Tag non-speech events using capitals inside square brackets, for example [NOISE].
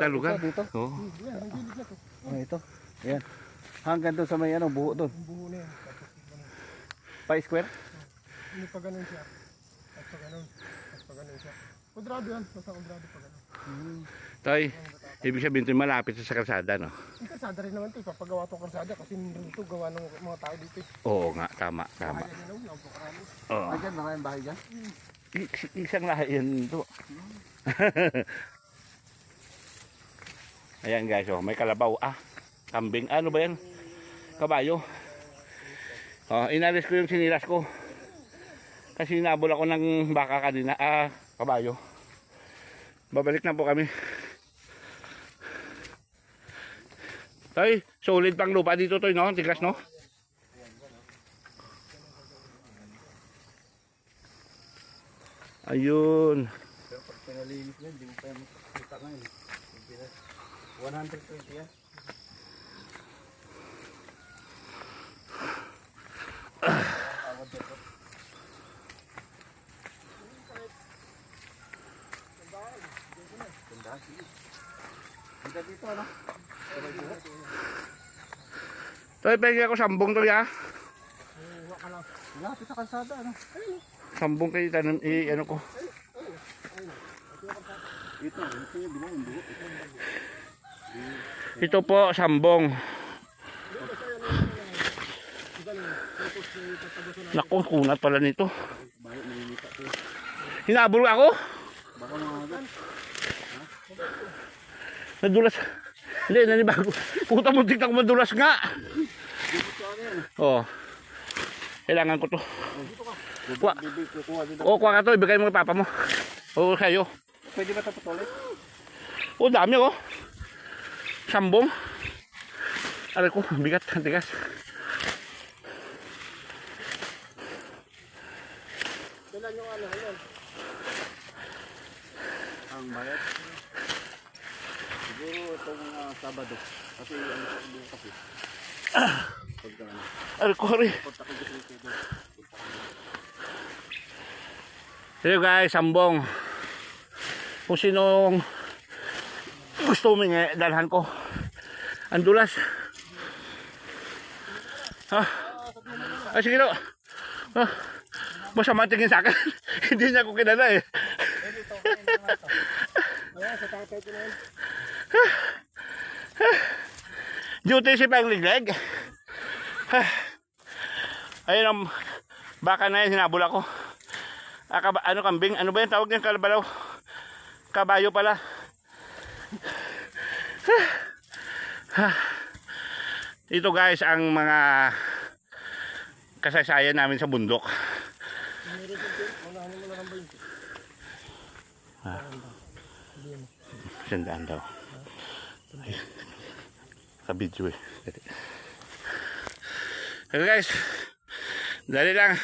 dalugan. ito, dito. Oo. Yan, ang gilid na to. Oh, ito. Ayan. Hanggang doon sa may ano, buho doon. Buho na yan. Pa square. Hindi pa ganun siya. Tapos pa ganun. Tapos pa ganun siya. Kudrado yan. Basta kudrado pa ganun. Tay, ibig sabihin ito malapit sa kalsada, no? Yung kalsada rin naman ito. Ipapagawa itong kalsada kasi ito gawa ng mga tao dito. eh. Oo nga, tama, tama. Oo. Ah, dyan, maraming bahay dyan. I- isang lahi yan ito. [LAUGHS] Ayan guys, oh, may kalabaw. Ah, kambing. Ano ba yan? Kabayo. Oh, inalis ko yung sinilas ko. Kasi nabol ako ng baka kanina. Ah, kabayo. Babalik na po kami. Tay, solid pang lupa dito to, no? Tigas, no? Ayun. Pero pag pinalinis na, hindi mo pa makikita ngayon. 120 yan. Hanggang dito, ano? Tay, pwede ako sambong to, ya. Lapit sa kalsada, ano? Sambong kayo tanong, i, ano ko. Ito, ito yung buho. Ito po, sambong. Naku, kunat pala nito. Hinabol ako. Nadulas. Hindi, nanibago. Puta mo, tignan ko madulas nga. Oh. Kailangan ko to. Kuha. Bibi, kukuha dito. O, kuha ka to. Ibigay mo kay papa mo. O, sa'yo. Pwede ba ito patuloy? O, dami oh. Sambong. Aray ko, bigat, tigas. Dala nyo ano, ayun. Ang bayad. Siguro itong uh, Sabado. Kasi ano sa buong kasi. Pagka ano. Ko, aray. Hello guys, sambong. Kung sinong gusto humingi, dalhan ko. Ang dulas. Ha? Ah, sige no. Ah, masama tingin sa akin. [LAUGHS] Hindi niya ako kilala eh. [LAUGHS] Duty si Pangligleg. Ah. Ayun ang baka na yan, hinabol ako. Ah, kaba, ano kambing? Ano ba yung tawag ng kalabalaw? Kabayo pala. Ah. [SIGHS] Ito guys ang mga kasaysayan namin sa bundok. Yun? Sandaan daw. Video eh. Okay guys. Dali lang.